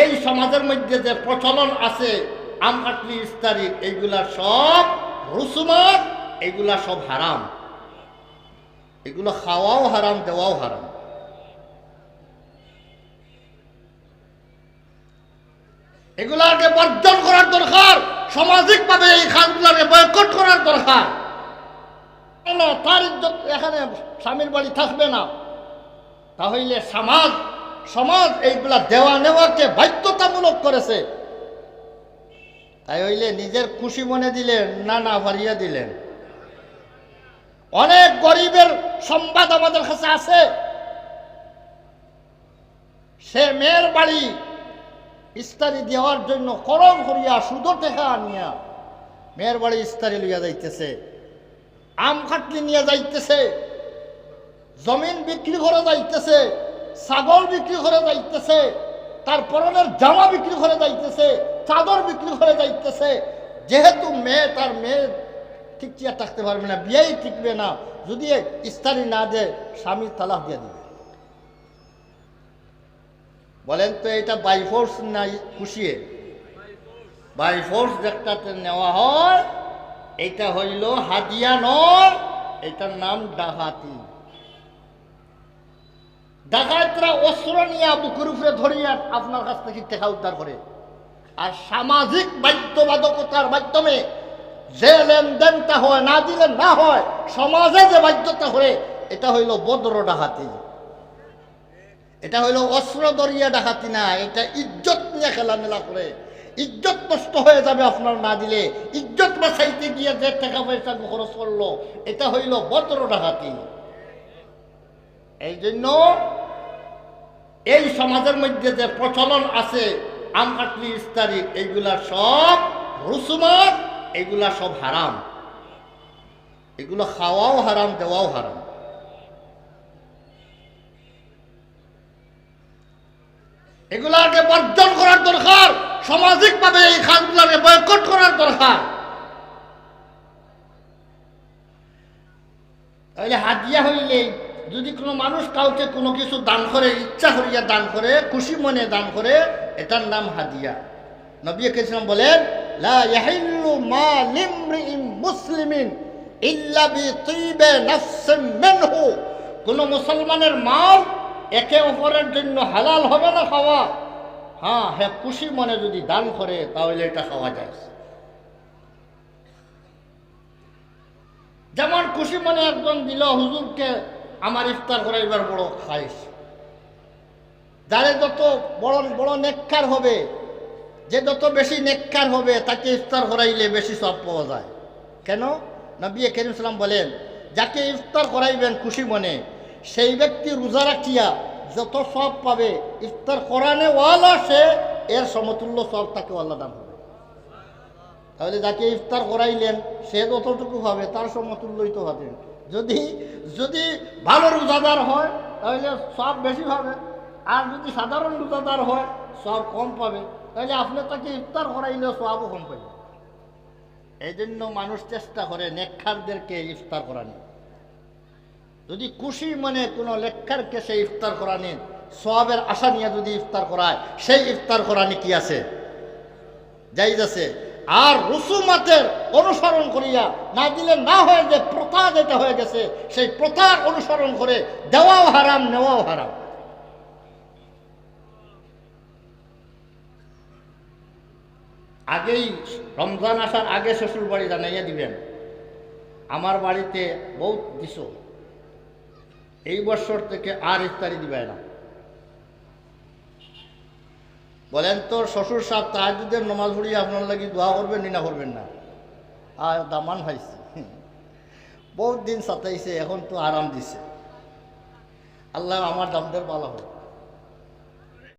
এই সমাজের মধ্যে যে প্রচলন আছে আম ইস্তারি এইগুলা সব রুসুমাত এগুলা সব হারাম। এগুলো খাওয়াও হারাম, দেওয়াও হারাম। এগুলাকে বর্জন করার দরকার, সামাজিকভাবে এই খাতগুলাকে বয়কট করার দরকার। তার এখানে স্বামীর বাড়ি থাকবে না। তাহলে সমাজ সমাজ এইগুলা দেওয়া নেওয়াকে বাধ্যতামূলক করেছে। তাই হইলে নিজের খুশি মনে দিলেন না না ভারিয়া দিলেন। অনেক গরিবের সংবাদ আমাদের কাছে আছে। সে মেয়ের বাড়ি ইস্তারি দেওয়ার জন্য করম করিয়া সুদো টেকা আনিয়া মেয়ের বাড়ি ইস্তারি লইয়া যাইতেছে, আম খাটলি নিয়ে যাইতেছে, জমিন বিক্রি করে যাইতেছে ছাগল বিক্রি করে যাইতেছে, তার পরনের জামা বিক্রি করে যাইতেছে, চাদর বিক্রি করে যাইতেছে। যেহেতু মেয়ে, তার মেয়ে ঠিক চিয়া থাকতে পারবে না, বিয়েই টিকবে না। যদি ইস্তারি না দেয়, স্বামী তালাক দিয়ে দিবে। বলেন তো, এটা বাই ফোর্স না খুশিয়ে? বাই ফোর্স যেটাতে নেওয়া হয়, এটা হইল হাদিয়া নয়, এটার নাম ডাকাতি। ডাকাতরা অস্ত্র নিয়ে বুকের উপরে ধরিয়া আপনার কাছ থেকে টেকা উদ্ধার করে। আর সামাজিক বাধ্যবাধকতার মাধ্যমে যে লেনদেনটা হয়, না দিলে না হয়, সমাজে যে বাধ্যতা হয় এটা হইল বদ্র ডাকাতি। এটা হইল অস্ত্র দরিয়া ডাকাতি না, এটা ইজ্জত নিয়ে খেলামেলা করে। ইজ্জত নষ্ট হয়ে যাবে আপনার না দিলে। ইজ্জত বাঁচাইতে গিয়ে যে টাকা পয়সা খরচ করল, এটা হইল বদ্র ডাকাতি। এই জন্য এই সমাজের মধ্যে যে প্রচলন আছে আম ইস্তারি, এইগুলা সব রুসুমাত এগুলা সব হারাম। এগুলো খাওয়াও হারাম, দেওয়াও হারাম। এগুলাকে বর্জন করার দরকার, সামাজিকভাবে এই খাতগুলাকে বয়কট করার দরকার। তাহলে হাতিয়া হইলে যদি কোনো মানুষ কাউকে কোনো কিছু দান করে, ইচ্ছা করিয়া দান করে, খুশি মনে দান করে, এটার নাম হাদিয়া। নবী কেছিলাম বলেন কোন মুসলমানের মাল একে অপরের জন্য হালাল হবে না খাওয়া। হ্যাঁ হ্যাঁ খুশি মনে যদি দান করে, তাহলে এটা খাওয়া যায়। যেমন খুশি মনে একজন দিল হুজুরকে আমার ইফতার করাইবার বড় খাইস যারে যত বড় বড় নেককার হবে, যে যত বেশি নেককার হবে, তাকে ইফতার করাইলে বেশি সব পাওয়া যায়। কেন? নবী করিম সালাম বলেন, যাকে ইফতার করাইবেন খুশি মনে, সেই ব্যক্তি রোজা রাখিয়া যত সব পাবে, ইফতার করানে ওয়ালা সে এর সমতুল্য সব তাকে আল্লাহ দান হবে তাহলে যাকে ইফতার করাইলেন, সে যতটুকু হবে, তার সমতুল্যই তো হবে। যদি যদি ভালো রোজাদার হয়, তাহলে সব বেশি পাবে। আর যদি সাধারণ রোজাদার হয়, সব কম পাবে। তাহলে আপনি তাকে ইফতার করাইলে সবও কম পাবে এই জন্য মানুষ চেষ্টা করে লেখারদেরকে ইফতার করানি যদি খুশি মনে কোনো লেখারকে সে ইফতার করানি, সবের আশা নিয়ে যদি ইফতার করায়, সেই ইফতার করানি কি আছে? যাই আছে? আর রসুমাতের অনুসরণ করিয়া না দিলে না হয় যে প্রথা যেটা হয়ে গেছে, সেই প্রথার অনুসরণ করে দেওয়াও হারাম, নেওয়াও হারাম। আগেই রমজান আসার আগে শ্বশুর বাড়ি জানাইয়া দিবেন, আমার বাড়িতে বহুত দিস এই বছর থেকে আর ইফতারি দিবে না। বলেন তো, শ্বশুর সাহেব তাহাজুদের নমাজ পড়িয়ে আপনার লাগি দোয়া করবেন নি করবেন না? আর দামান ভাইছে বহুত দিন সাতাইছে, এখন তো আরাম দিছে। আল্লাহ আমার দামদের ভালো হোক।